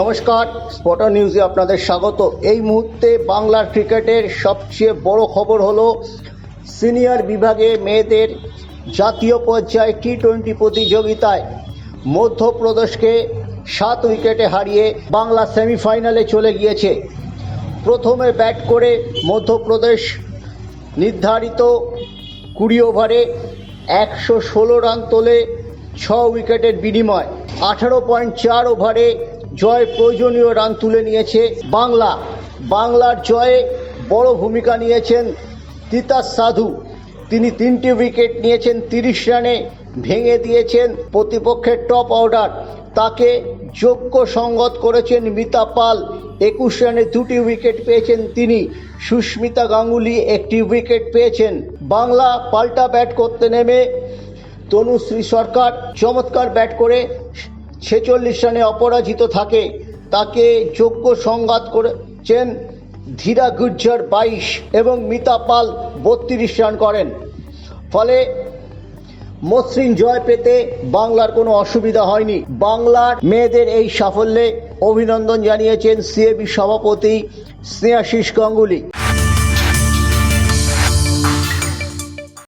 নমস্কার স্পটার নিউজে আপনাদের স্বাগত। এই মুহূর্তে বাংলার ক্রিকেটের সবচেয়ে বড় খবর হলো সিনিয়র বিভাগে মেয়েদের জাতীয় পর্যায়ে টি টোয়েন্টি প্রতিযোগিতায় মধ্যপ্রদেশকে সাত উইকেটে হারিয়ে বাংলা সেমিফাইনালে চলে গিয়েছে। প্রথমে ব্যাট করে মধ্যপ্রদেশ নির্ধারিত কুড়ি ওভারে একশো ষোলো রান তোলে ছ উইকেটের বিনিময়। আঠারো পয়েন্ট চার ওভারে জয় প্রয়োজনীয় রান তুলে নিয়েছে বাংলা। বাংলার জয়ে বড় ভূমিকা নিয়েছেন তিতাস সাধু। তিনি তিনটি উইকেট নিয়েছেন তিরিশ রানে, ভেঙে দিয়েছেন প্রতিপক্ষের টপ অর্ডার। তাকে যোগ্য সঙ্গত করেছেন মিতা পাল। একুশ রানে দুটি উইকেট পেয়েছেন তিনি। সুস্মিতা গাঙ্গুলি একটি উইকেট পেয়েছেন। বাংলা পাল্টা ব্যাট করতে নেমে তনুশ্রী সরকার চমৎকার ব্যাট করে ছেচল্লিশ রানে অপরাজিত থাকে। তাকে যোগ্য সংঘাত করেছেন ধীরা গুজ্জার বাইশ এবং মিতা পাল বত্রিশ রান করেন। ফলে মসৃণ জয় পেতে বাংলার কোনো অসুবিধা হয়নি। বাংলার মেয়েদের এই সাফল্যে অভিনন্দন জানিয়েছেন সিএবি সভাপতি স্নেহাশিস গাঙ্গুলি।